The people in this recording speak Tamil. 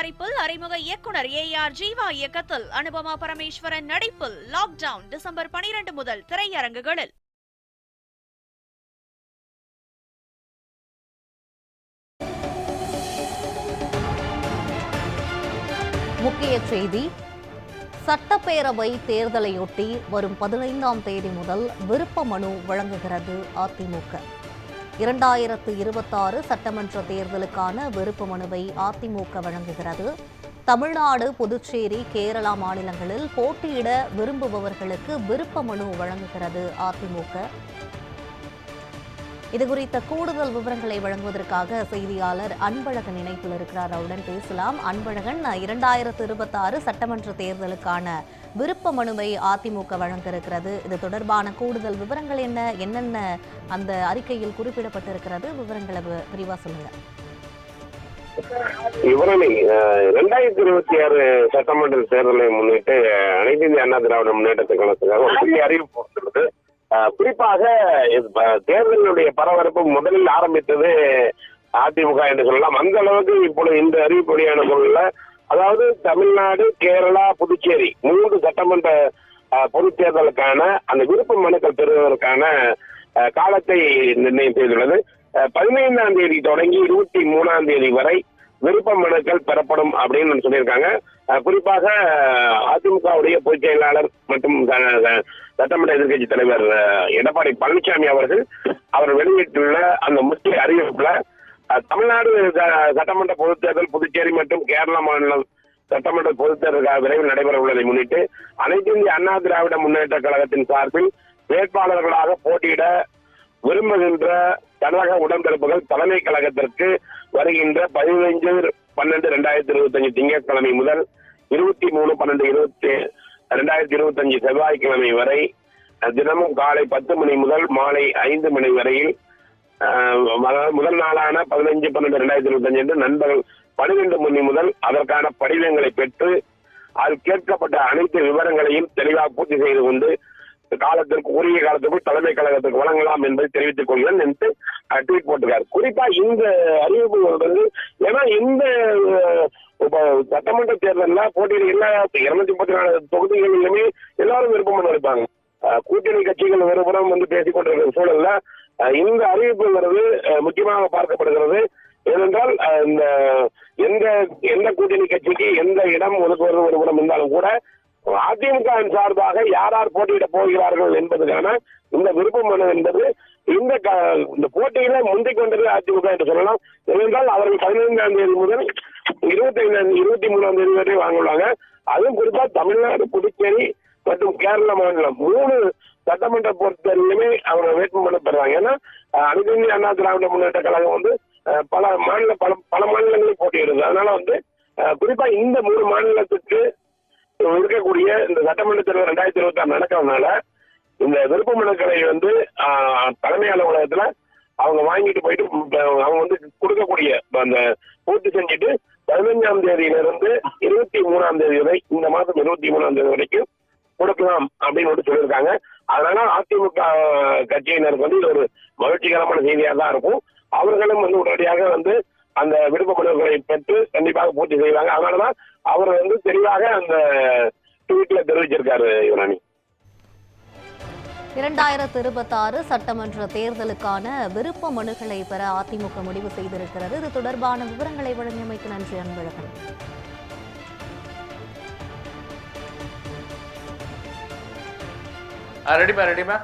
தயாரிப்பில் அறிமுக இயக்குனர் ஏ ஆர் ஜீவா இயக்கத்தில் அனுபமா பரமேஸ்வரன் நடிப்பில் லாக்டவுன் டிசம்பர் பனிரெண்டு முதல் திரையரங்குகளில். முக்கிய செய்தி சட்டப்பேரவை தேர்தலையொட்டி வரும் பதினைந்தாம் தேதி முதல் விருப்ப மனு வழங்குகிறது அதிமுக. இரண்டாயிரத்து இருபத்தாறு சட்டமன்ற தேர்தலுக்கான விருப்ப மனுவை அதிமுக வழங்குகிறது. தமிழ்நாடு புதுச்சேரி கேரளா மாநிலங்களில் போட்டியிட விரும்புபவர்களுக்கு விருப்ப மனு வழங்குகிறது அதிமுக. இது குறித்த கூடுதல் விவரங்களை வழங்குவதற்காக செய்தியாளர் அன்பழகன் இணைப்பில் இருக்கிறார். அவருடன் பேசலாம். அன்பழகன் இரண்டாயிரத்து இருபத்தாறு சட்டமன்ற தேர்தலுக்கான விருப்ப மனுவை அதிமுக வழங்க இருக்கிறது இது தொடர்பான கூடுதல் விவரங்கள் என்ன? என்னென்ன அந்த அறிக்கையில் குறிப்பிடப்பட்டிருக்கிறது? விவரங்களை விரிவா சொல்லுங்க. இவரணி ரெண்டாயிரத்தி இருபத்தி ஆறு சட்டமன்ற தேர்தலை முன்னிட்டு அனைத்து இந்திய அண்ணா திராவிட முன்னேற்றத்தை கழகத்துக்காக ஒரு புதிய அறிவிப்பு வந்துள்ளது. அஹ், குறிப்பாக தேர்தலினுடைய தேர்தலுடைய பரபரப்பு முதலில் ஆரம்பித்தது அதிமுக என்று சொல்லலாம். அந்த அளவுக்கு இப்பொழுது இந்த அறிவிப்பு வெளியான பொருள்ல அதாவது தமிழ்நாடு கேரளா புதுச்சேரி மூன்று சட்டமன்ற பொதுத்தேர்தலுக்கான அந்த விருப்ப மனுக்கள் பெறுவதற்கான காலத்தை நிர்ணயம் செய்துள்ளது. பதினைந்தாம் தேதி தொடங்கி இருபத்தி மூணாம் தேதி வரை விருப்ப மனுக்கள் பெறப்படும் அப்படின்னு சொல்லியிருக்காங்க. குறிப்பாக அதிமுகவுடைய பொதுச் செயலாளர் மற்றும் சட்டமன்ற எதிர்கட்சி தலைவர் எடப்பாடி பழனிசாமி அவர்கள் அவர் வெளியிட்டுள்ள அந்த முக்கிய அறிவிப்புல தமிழ்நாடு ச- சட்டமன்ற பொதுத் தேர்தல் புதுச்சேரி மற்றும் கேரள மாநிலம் சட்டமன்ற பொதுத் தேர்தல் விரைவில் நடைபெற உள்ளதை முன்னிட்டு அனைத்து இந்திய அண்ணா திராவிட முன்னேற்ற கழகத்தின் சார்பில் வேட்பாளர்களாக போட்டியிட விரும்புகின்ற தமிழக உடன்பிறப்புகள் தலைமை கழகத்திற்கு வருகின்ற பதினைஞ்சு பன்னெண்டு ரெண்டாயிரத்தி இருபத்தஞ்சு திங்கட்கிழமை முதல் இருபத்தி மூணு பன்னெண்டு இருபத்தி ரெண்டாயிரத்தி இருபத்தஞ்சு செவ்வாய்க்கிழமை வரை தினமும் காலை பத்து மணி முதல் மாலை ஐந்து மணி வரையில் முதல் நாளான பதினஞ்சு பன்னெண்டு ரெண்டாயிரத்தி இருபத்தஞ்சு என்று நண்பர்கள் பனிரெண்டு மணி முதல் அதற்கான படிவங்களை பெற்று அதில் கேட்கப்பட்ட அனைத்து விவரங்களையும் தெளிவாக பூர்த்தி செய்து கொண்டு காலத்திற்கு உரிய காலத்திற்குள் தலைமை கழகத்துக்கு வழங்கலாம் என்பதை தெரிவித்துக் கொள்கிறேன் என்று ட்வீட் போட்டிருக்காரு. குறிப்பா இந்த அறிவிப்பு வந்து ஏன்னா இந்த சட்டமன்ற தேர்தலில் போட்டியில் எல்லா இருநூத்தி முப்பத்தி நாலு தொகுதிகளிலுமே எல்லாரும் விருப்பம் இருப்பாங்க கூட்டணி கட்சிகள் ஒருபுறம் வந்து பேசிக்கொண்டிருக்கிற சூழல்ல இந்த அறிவிப்புங்கிறது முக்கியமாக பார்க்கப்படுகிறது. ஏனென்றால் இந்த எந்த எந்த கூட்டணி கட்சிக்கு எந்த இடம் ஒதுக்குவது ஒருபுறம் இருந்தாலும் கூட அதிமுக சார்பாக யார் யார் போட்டியிட போகிறார்கள் என்பதற்கான இந்த விருப்ப மனு என்பது இந்த க- இந்த போட்டியில முந்திக் கொண்டது அதிமுக என்று சொல்லலாம். ஏனென்றால் அவர்கள் பதினைந்தாம் தேதி முதல் இருபத்தி ஐந்தாம் இருபத்தி மூணாம் தேதி வரை வாங்குவாங்க. அதுவும் குறிப்பா தமிழ்நாடு புதுச்சேரி மற்றும் கேரள மாநிலம். மூணு சட்டமன்ற பொறுத்தவரையிலுமே அவங்க வேட்புமனு பெறாங்க ஏன்னா அஹ், அனைத்து இந்திய அண்ணா திராவிட முன்னேற்ற கழகம் வந்து பல மாநில பல பல மாநிலங்களில் போட்டியிடுது. அதனால வந்து குறிப்பா இந்த மூணு மாநிலத்துக்கு இருக்கக்கூடிய இந்த சட்டமன்ற தேர்தல் ரெண்டாயிரத்தி இருபத்தி ஆறு நடக்கிறதுனால இந்த விருப்ப மனுக்களை வந்து ஆஹ், தலைமை அலுவலகத்துல அவங்க வாங்கிட்டு போயிட்டு அவங்க வந்து கொடுக்கக்கூடிய அந்த பூர்த்தி செஞ்சுட்டு பதினஞ்சாம் தேதியிலிருந்து இருபத்தி மூணாம் தேதி வரை இந்த மாதம் இருபத்தி மூணாம் தேதி வரைக்கும் கொடுக்கலாம் அப்படின்னு வந்து சொல்லியிருக்காங்க. அதனால அதிமுக கட்சியினருக்கு வந்து இது ஒரு மகிழ்ச்சிகரமான செய்தியாக தான் இருக்கும். அவர்களும் வந்து உடனடியாக வந்து அந்த விருப்ப மனுக்களை பெற்று கண்டிப்பாக பூர்த்தி செய்வாங்க. அதனாலதான் அவர் வந்து தெளிவாக அந்த ட்வீட்ல தெரிவிச்சிருக்காரு யுவராணி இரண்டாயிரத்து இருபத்தாறு சட்டமன்ற தேர்தலுக்கான விருப்ப மனுக்களை பெற அதிமுக முடிவு செய்திருக்கிறது. இது தொடர்பான விவரங்களை வழங்கியமைக்கு நன்றி அன்பழகன். आ रेडी मैं रेडी मैं